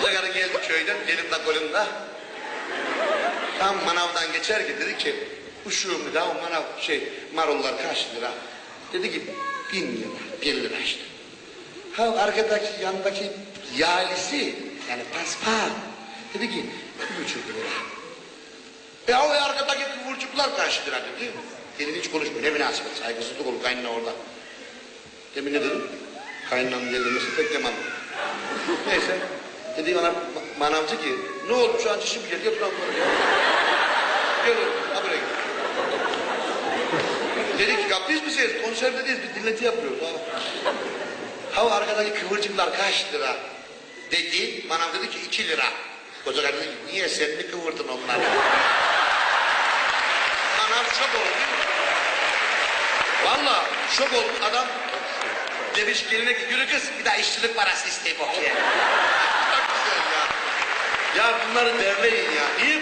Koca karı geldi köyden elinde kolunda. Tam manavdan geçerken dedi ki uşuğum dedi o manav şey marullar kaç lira? Dedi ki bin lira, bir lira işte. Ha arkadaki yandaki yalisi yani paspa dedi ki bir buçuk lira. E o arkadaki kıvırcıklar kaç lira dedi. Dedi hiç konuşmuyor ne münasebet saygısızlık olur kaynana orada. Demin ne dedim? Kaynanam gelmesi pek demem. Neyse. Dedi bana ma- manavcı ki ne oldu şu an çişim geldi yat ulan buraya. Gel oğlum ha buraya gel. Dedi ki kapris misiniz? Konservedeyiz bir dinleti yapıyoruz. Ha. Ha arkadaki kıvırcıklar kaç lira? Dedi. Manav dedi ki iki lira. Koca karı niye sen mi kıvırdın onları? Manav şok oldu değil mi? Valla şok oldu adam. Demiş geline ki yürü kız bir daha işçilik parası isteyip okuyayım. Ya. Bunları derleyin ya. Niye?